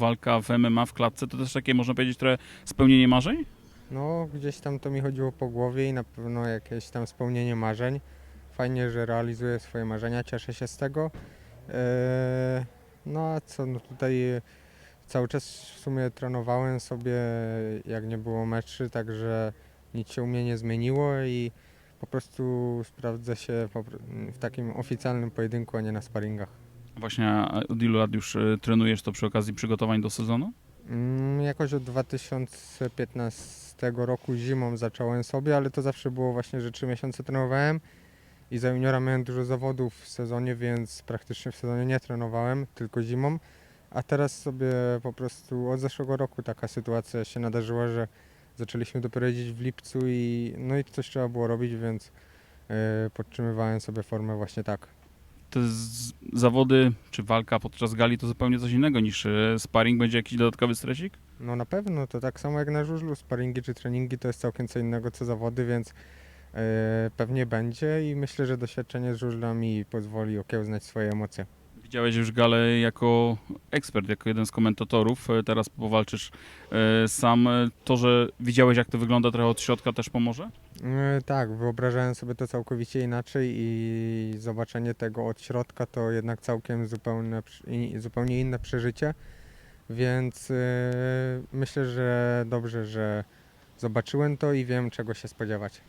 walka w MMA w klatce, to też takie, można powiedzieć, trochę spełnienie marzeń? No, gdzieś tam to mi chodziło po głowie i na pewno jakieś tam spełnienie marzeń. Fajnie, że realizuję swoje marzenia, cieszę się z tego. Eee, No a co, no tutaj cały czas w sumie trenowałem sobie, jak nie było meczy, także nic się u mnie nie zmieniło i po prostu sprawdzę się w takim oficjalnym pojedynku, a nie na sparingach. Właśnie od ilu lat już y, trenujesz to przy okazji przygotowań do sezonu? Mm, Jakoś od 2015 roku zimą zacząłem sobie, ale to zawsze było właśnie, że 3 miesiące trenowałem i za juniora miałem dużo zawodów w sezonie, więc praktycznie w sezonie nie trenowałem, tylko zimą. A teraz sobie po prostu od zeszłego roku taka sytuacja się nadarzyła, że zaczęliśmy dopiero jeździć w lipcu i no i coś trzeba było robić, więc yy, podtrzymywałem sobie formę właśnie tak. Te zawody czy walka podczas gali to zupełnie coś innego niż y, sparring. Będzie jakiś dodatkowy stresik? No na pewno, to tak samo jak na żużlu, sparingi czy treningi to jest całkiem co innego co zawody, więc e, pewnie będzie i myślę, że doświadczenie z żużla mi pozwoli okiełznać swoje emocje. Widziałeś już galę jako ekspert, jako jeden z komentatorów. E, Teraz powalczysz e, sam. E, To, że widziałeś jak to wygląda trochę od środka też pomoże? Tak, wyobrażałem sobie to całkowicie inaczej i zobaczenie tego od środka to jednak całkiem zupełnie, i- zupełnie inne przeżycie, więc myślę, że dobrze, że zobaczyłem to i wiem czego się spodziewać.